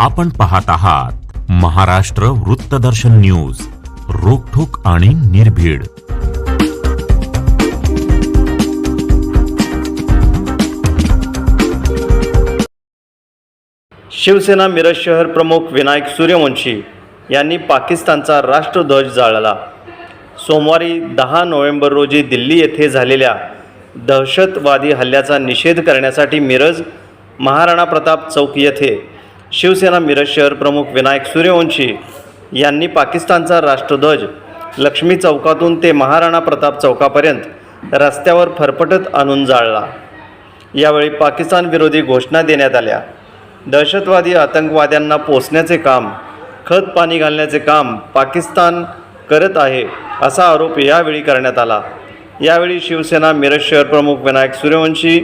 आपण पाहत आहात महाराष्ट्र वृत्तदर्शन न्यूज रोखोक आणि निर्भीड. शिवसेना मिरज शहर प्रमुख विनायक सूर्यवंशी यांनी पाकिस्तानचा राष्ट्रध्वज जाळला. सोमवारी दहा नोव्हेंबर रोजी दिल्ली येथे झालेल्या दहशतवादी हल्ल्याचा निषेध करण्यासाठी मिरज महाराणा प्रताप चौक येथे शिवसेना मिरज शहर प्रमुख विनायक सूर्यवंशी यांनी पाकिस्तानचा राष्ट्रध्वज लक्ष्मी चौकातून ते महाराणा प्रताप चौकापर्यंत रस्त्यावर फरफटत आणून जाळला. यावेळी पाकिस्तान विरोधी घोषणा देण्यात आल्या. दहशतवादी आतंकवाद्यांना पोचण्याचे काम खत पाणी घालण्याचे काम पाकिस्तान करत आहे असा आरोप यावेळी करण्यात आला. यावेळी शिवसेना मिरज शहर प्रमुख विनायक सूर्यवंशी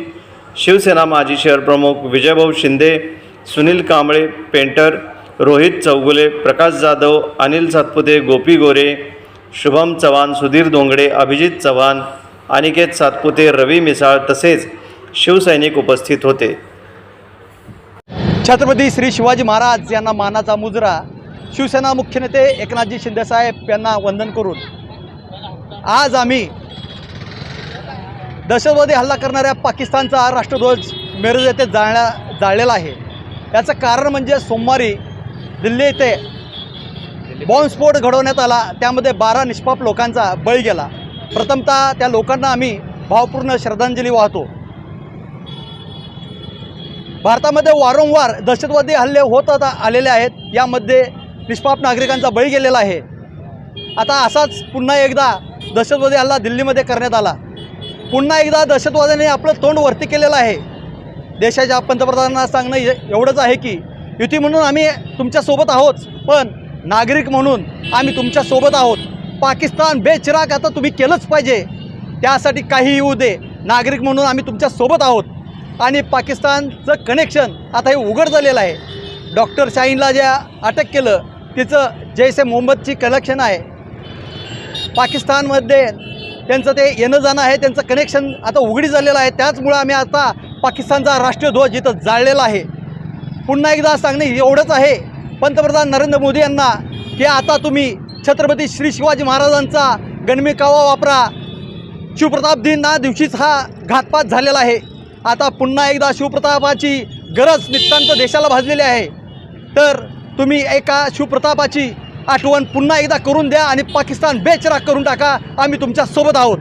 शिवसेना माजी शहर प्रमुख विजयभाऊ शिंदे सुनील कांबळे पेंटर रोहित चौगुले प्रकाश जाधव अनिल सातपुते गोपी गोरे शुभम चव्हाण सुधीर धोंगडे अभिजित चव्हाण अनिकेत सातपुते रवी मिसाळ तसेच शिवसैनिक उपस्थित होते. छत्रपती श्री शिवाजी महाराज यांना मानाचा मुजरा. शिवसेना मुख्य नेते एकनाथजी शिंदेसाहेब यांना वंदन करून. आज आम्ही दहशतवादी हल्ला करणाऱ्या पाकिस्तानचा राष्ट्रध्वज मेरज येथे जाळण्या जाळलेला आहे. याचं कारण म्हणजे सोमवारी दिल्ली येथे बॉम्बस्फोट घडवण्यात आला. त्यामध्ये बारा निष्पाप लोकांचा बळी गेला. प्रथमतः त्या लोकांना आम्ही भावपूर्ण श्रद्धांजली वाहतो. भारतामध्ये वारंवार दहशतवादी हल्ले होत आता आलेले आहेत. यामध्ये निष्पाप नागरिकांचा बळी गेलेला आहे. आता असाच पुन्हा एकदा दहशतवादी हल्ला दिल्लीमध्ये करण्यात आला. पुन्हा एकदा दहशतवाद्याने आपलं तोंड वरती केलेलं आहे. देशाच्या पंतप्रधानांना सांगणं एवढंच आहे की युती म्हणून आम्ही तुमच्यासोबत आहोत पण नागरिक म्हणून आम्ही तुमच्यासोबत आहोत. पाकिस्तान बेचिराग आता तुम्ही केलंच पाहिजे. त्यासाठी काही येऊ दे. नागरिक म्हणून आम्ही तुमच्यासोबत आहोत. आणि पाकिस्तानचं कनेक्शन आता हे उघड झालेलं आहे. डॉक्टर शाहीनला ज्या अटक केलं तिचं जैसे मोहम्मदची कनेक्शन आहे. पाकिस्तानमध्ये त्यांचं ते येणं जाणं आहे त्यांचं कनेक्शन आता उघडी झालेलं आहे. त्याचमुळं आम्ही आता पाकिस्तानचा राष्ट्रीय ध्वज इथं जाळलेला आहे. पुन्हा एकदा सांगणे एवढंच आहे. पंतप्रधान नरेंद्र मोदी यांना की आता तुम्ही छत्रपती श्री शिवाजी महाराजांचा गणमी कावा वापरा. शिवप्रताप दिना दिवशीच हा घातपात झालेला आहे. आता पुन्हा एकदा शिवप्रतापाची गरज नितांत देशाला भाजलेली आहे. तर तुम्ही एका शिवप्रतापाची आठवण पुन्हा एकदा करून द्या आणि पाकिस्तान बेचराग करून टाका. आम्ही तुमच्यासोबत आहोत.